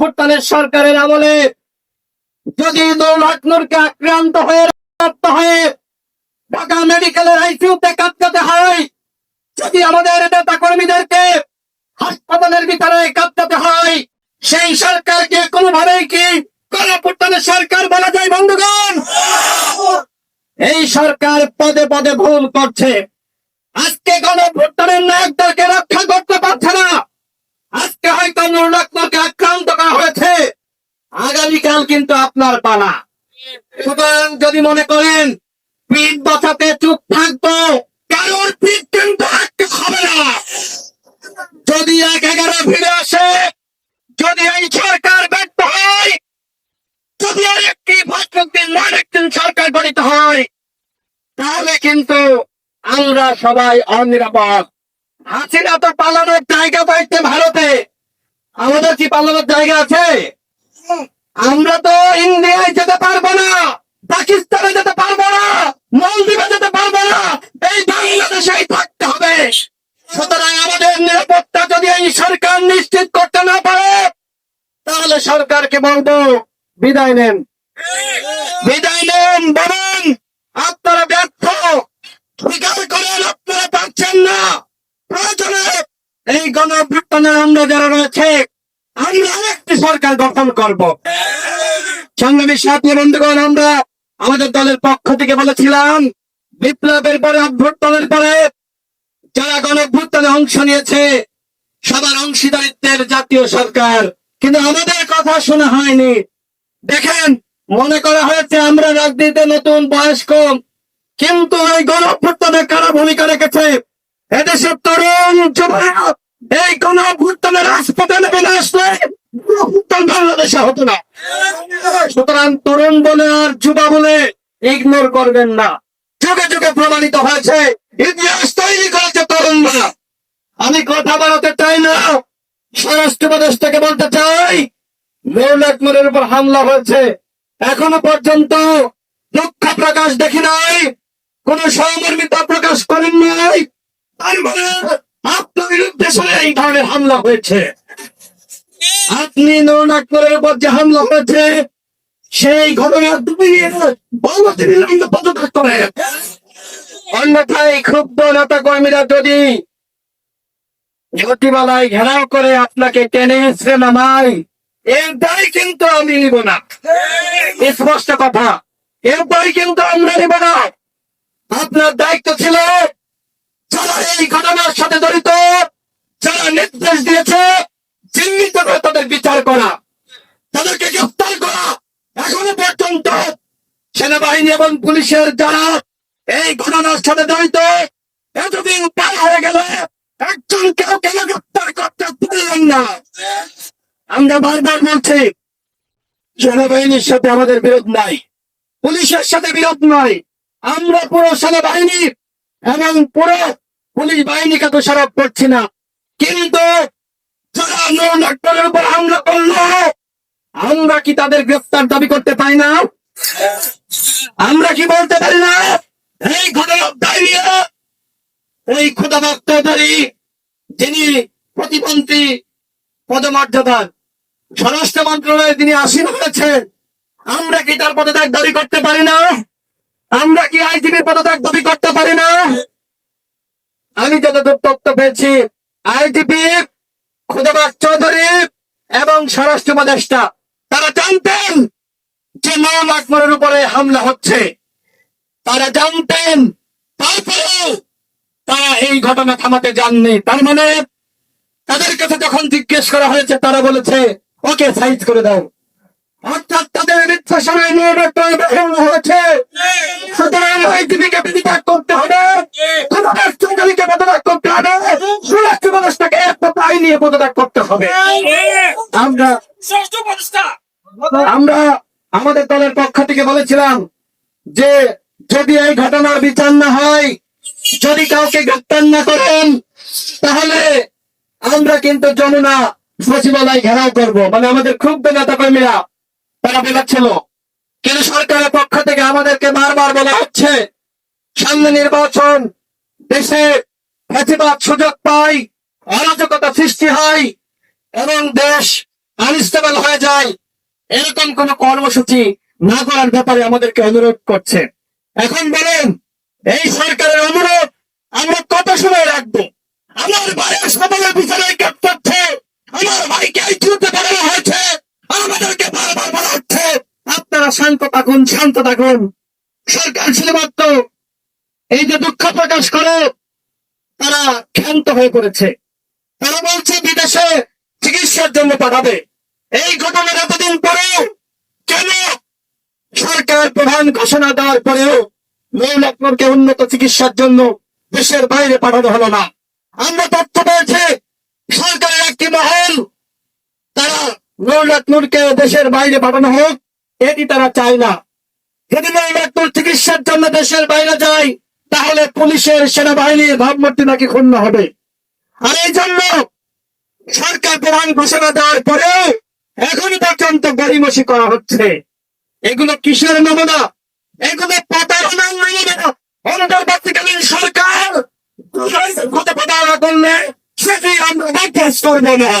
ভুটানের সরকারের আমলে যদি আক্রান্ত হয়ে ঢাকা মেডিকেলের আইসিউতে কাঁদতে হয়, যদি আমাদের নেতা কর্মীদেরকে হাসপাতালের ভিতরে কাঁদতে হয়, সেই সরকারকে কোনোভাবেই কি গণভুটানের সরকার বলা যায়, বন্ধুগণ? এই সরকার পদে পদে ভুল করছে। আজকে গণভুটানের নায়কদেরকে রক্ষা করতে পারছে না। আজকে হয়তো নুররত্নকে আক্রান্ত করা হয়েছে। আগামীকাল কিন্তু আপনার পালা। সুতরাং যদি মনে করেন, পিঠ বসাতে চুপ থাকব, কারোর পিঠ কিন্তু হবে না। যদি এক এগারো ফিরে আসে, যদি এই সরকার ব্যর্থ হয়, যদি আরেকটি ভাস্করদিন আরেকদিন সরকার গঠিত হয়, তাহলে কিন্তু আমরা সবাই অনিরাপদ। হাসিনা তো পালানোর জায়গা পাইছে ভারতে। আমাদের কি পালানোর জায়গা আছে? আমরা তো ইন্ডিয়ায় যেতে পারব না, পাকিস্তানে যেতে পারব না, মলদ্বীপে যেতে পারব না, এই বাংলাদেশেই থাকতে হবে। সুতরাং আমাদের নিরাপত্তা যদি এই সরকার নিশ্চিত করতে না পারে, তাহলে সরকারকে বলব, বিদায় নেন। বিদায় নেন, বলুন, আপনারা ব্যর্থ যারা রয়েছে আমরা আরেকটি সরকার গঠন করব। সংগ্রামী সাথী বন্ধুগণ, আমরা আমাদের দলের পক্ষ থেকে বলেছিলাম, বিপ্লবের পরে, অভ্যুত্থানের পরে যারা গণভ্যুত্থানে অংশ নিয়েছে, সবার অংশীদারিত্বের জাতীয় সরকার। কিন্তু আমাদের কথা শোনা হয়নি। দেখেন, মনে করা হয়েছে আমরা রাজনীতিতে নতুন, বয়স কম, কিন্তু এই গণভ্যুত্থানে কারা ভূমিকা রেখেছে? এদেশের তরুণ যুবক এই গণভ্যুত্থানে রাজপথে নেমে না আসলে গণভ্যুত্থান বাংলাদেশে হতো না। সুতরাং তরুণ বলে আর যুবা বলে ইগনোর করবেন না। যুগে যুগে প্রমাণিত হয়েছে, ইতিহাস তৈরি করেছে তরুণরা। আমি কথা বাড়াতে চাই না, স্বরাষ্ট্র প্রদেশ থেকে বলতে চাই মৌলাকমুরের উপর হামলা হয়েছে। এখনও পর্যন্ত দুঃখ প্রকাশ দেখি নাই, কোন সহমর্মিতা প্রকাশ করেন নাই। তার আপনার এই ধরনের হামলা হয়েছে। আপনি উপর যে হামলা হয়েছে, সেই ঘটনা করে। যদি ঘেরাও করে আপনাকে টেনে এসে নামাই এর দায় কিন্তু আমি নিব না। স্পষ্ট কথা, এর দায় কিন্তু আমরা নিব না। আপনার দায়িত্ব ছিল এই ঘটনার করা। তাদেরকে গ্রেফতার করা। এখনও পর্যন্ত সেনাবাহিনী এবং পুলিশের যারা এই ঘটনার সাথে জড়িত এতদিন পার হয়ে গেল একজন কেউ কেন গ্রেফতার করতে পারলেন না। আমরা বারবার বলছি, সেনাবাহিনীর সাথে আমাদের বিরোধ নাই, পুলিশের সাথে বিরোধ নাই। আমরা পুরো সেনাবাহিনী এবং পুরো পুলিশ বাহিনীকে দোষারোপ করছি না। কিন্তু আমরা কি তাদের গ্রেফতার দাবি করতে পারি না? আমরা কি বলতে পারি না? এই ঘটনার দাঁড়িয়ে এই যিনি প্রতিমন্ত্রী, পদমর্যাদার, স্বরাষ্ট্র মন্ত্রণালয়ে তিনি আসীন হয়েছেন, আমরা কি তার পদত্যাগ দাবি করতে পারি না? আমরা কি আইজিপির পদত্যাগ দাবি করতে পারি না? আমি যতদূর তথ্য পেয়েছি, আইজিপি খুদাবাস চৌধুরী এবং স্বরাষ্ট্র উপদেষ্টা, তারা জানতেন যে নাম আকবরের উপরে হামলা হচ্ছে। তারা জানতেন, তারপরেও তারা এই ঘটনা থামাতে যাননি। তার মানে তাদের কাছে যখন জিজ্ঞেস করা হয়েছে, তারা বলেছে, ওকে সাইজ করে দাও। অর্থাৎ তাদের নির্দেশনায় নির্বাচন হয়েছে সুতরাং করতে হবে। করতে হবে। স্বরাষ্ট্র উপদেষ্টাকে কথায় নিয়ে পদত্যাগ করতে হবে। আমরা আমরা আমাদের দলের পক্ষ থেকে বলেছিলাম যে যদি এই ঘটনার বিচার না হয় যদি কাউকে গ্রেপ্তার না করেন তাহলে আমরা কিন্তু যমুনা সচিবালয় ঘেরাও করব। মানে আমাদের খুব নেতা কর্মীরা তারা বেরোচ্ছিল কিন্তু সরকারের পক্ষ থেকে আমাদেরকে বারবার বলা হচ্ছে সামনে নির্বাচন দেশে ফ্যাসিবাদ সুযোগ পায় অরাজকতা সৃষ্টি হয় এবং দেশ আনস্টেবল হয়ে যায়। এরকম কোন কর্মসূচি না করার ব্যাপারে আমাদেরকে অনুরোধ করছে। এখন বলেন, এই সরকারের অনুরোধ আমরা কত সময় রাখব? আমার ভাইয়ের সবাই বিচারে কাজ করছে, আমার ভাইকে আইটিউতে পাঠানো হয়েছে, আমাদেরকে বারবার বলা হচ্ছে। আপনারা শান্ত থাকুন শান্ত থাকুন। সরকার শুধুমাত্র এই যে দুঃখ প্রকাশ করে, তারা ক্ষান্ত হয়ে পড়েছে। তারা বলছে বিদেশে চিকিৎসার জন্য পাঠাবে। এই ঘটনার এতদিন পরেও কেন সরকার প্রধান ঘোষণা দেওয়ার পরেও মৌলাকনকে উন্নত চিকিৎসার জন্য দেশের বাইরে পাঠানো হলো না। আমরা তথ্য পেয়েছি, সরকারের একটি মহল, তারা মৌলাকনুরকে দেশের বাইরে পাঠানো হোক, এটি তারা চায় না। যদি মৌলাকনুর চিকিৎসার জন্য দেশের বাইরে যায়, তাহলে পুলিশের সেনাবাহিনীর ভাবমূর্তি নাকি ক্ষুণ্ণ হবে। আর এই জন্য সরকার প্রধান ঘোষণা দেওয়ার পরেও এখন পর্যন্ত গড়িমসি করা হচ্ছে। এগুলো কিসের নমুনা? এগুলো প্রতারণার নমুনা। অন্তর্বর্তীকালীন সরকার করলে সেটি আমরা করব না।